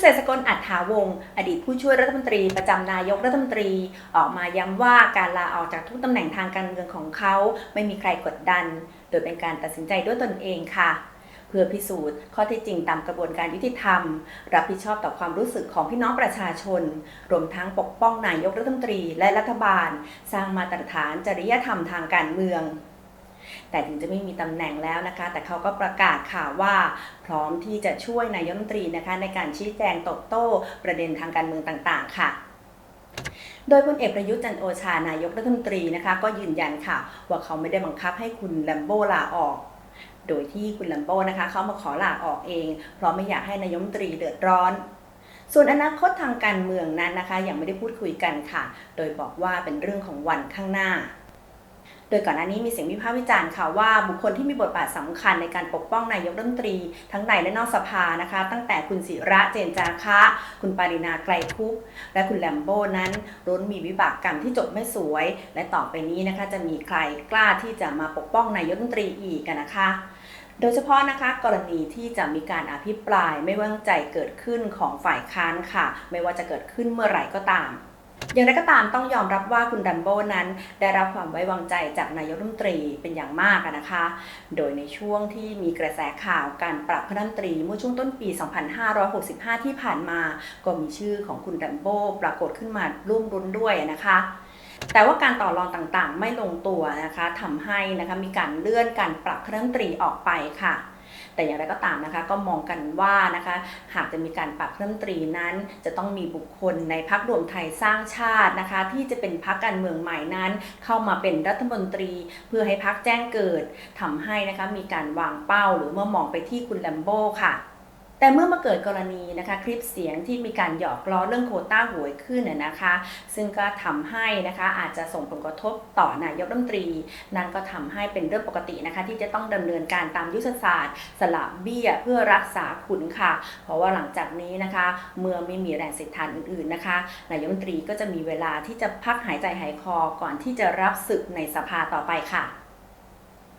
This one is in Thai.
เศรษฐกลอัฏฐาวงศ์อดีตผู้ช่วยรัฐมนตรีประจำนายกรัฐมนตรี ออกมาย้ำว่าการลาออกจากทุกตำแหน่งทางการเมืองของเขา ไม่มีใครกดดัน โดยเป็นการตัดสินใจด้วยตนเองค่ะ เพื่อพิสูจน์ข้อเท็จจริงตามกระบวนการยุติธรรม รับผิดชอบต่อความรู้สึกของพี่น้องประชาชน รวมทั้งปกป้องนายกรัฐมนตรีและรัฐบาล สร้างมาตรฐานจริยธรรมทางการเมือง แต่ถึงจะไม่มีตำแหน่งแล้วนะคะ แต่เขาก็ประกาศข่าวว่า พร้อมที่จะช่วยนายกรัฐมนตรีนะคะในการชี้แจงตอบโต้ประเด็นทางการเมืองต่างๆ ค่ะโดยพลเอกประยุทธ์จันโอชานายกรัฐมนตรีนะคะ ก็ยืนยันค่ะ ว่าเขาไม่ได้บังคับให้คุณแลมโบลาออก โดยที่คุณแลมโบนะคะ เขามาขอลาออกเอง เพราะไม่อยากให้นายมนตรีเดือดร้อน ส่วนอนาคตทางการเมืองนั้นนะคะ ยังไม่ได้พูดคุยกันค่ะ โดยบอกว่าเป็นเรื่องของวันข้างหน้า โดยก่อนหน้านี้มีเสียงวิพากษ์วิจารณ์ค่ะว่าบุคคลที่มีบทบาทสำคัญในการปกป้องนายกรัฐมนตรี ทั้งในและนอกสภานะคะ ตั้งแต่คุณศิระเจนจาคะ คุณปารินาไกรคุปและคุณแลมโบ้นั้นล้นมีวิบากกรรมที่จบไม่สวย และต่อไปนี้นะคะจะมีใครกล้าที่จะมาปกป้องนายกรัฐมนตรีอีกอะนะคะโดยเฉพาะนะคะกรณีที่จะมีการอภิปรายไม่ไว้วางใจเกิดขึ้นของฝ่ายค้านค่ะ ไม่ว่าจะเกิดขึ้นเมื่อไหร่ก็ตาม อย่างไรก็ตามต้องยอมรับว่าคุณดัมโบนั้น ได้รับความไว้วางใจจากนายกรัฐมนตรีเป็นอย่างมากนะคะ โดยในช่วงที่มีกระแสข่าวการปรับคณะรัฐมนตรีเมื่อช่วงต้นปี 2565 ที่ผ่านมา ก็มีชื่อของคุณดัมโบปรากฏขึ้นมาร่วมรุ้นด้วยนะคะแต่ว่าการต่อรองต่างๆ ไม่ลงตัวนะคะทำให้นะคะมีการเลื่อนการปรับคณะรัฐมนตรีออกไปค่ะ แต่อย่างไรก็ตามนะคะก็มองกันว่านะคะหากจะมีการปรับครัฐมตรีนั้น จะต้องมีบุคคลในพักรวมไทยสร้างชาตินะคะ ที่จะเป็นพักการเมืองใหม่นั้น เข้ามาเป็นรัฐมนตรี เพื่อให้พักแจ้งเกิดทำให้นะคะมีการวางเป้าหรือเมื่อมองไปที่คุณแลมโบ้ค่ะ แต่เมื่อมาเกิดกรณีนะคะคลิปเสียงที่มีการหยอกล้อเรื่องโควต้าหวยขึ้นน่ะนะคะ ซึ่งก็ทำให้นะคะอาจจะส่งผลกระทบต่อนายกรัฐมนตรี นั่นก็ทำให้เป็นเรื่องปกตินะคะ ที่จะต้องดำเนินการตามยุทธศาสตร์ สละเบี้ยเพื่อรักษาขุนค่ะ เพราะว่าหลังจากนี้นะคะ เมื่อไม่มีแรงเสียดทานอื่นๆนะคะนายกรัฐมนตรีก็จะมีเวลาที่จะพักหายใจหายคอก่อนที่จะรับศึกในสภาต่อไปค่ะ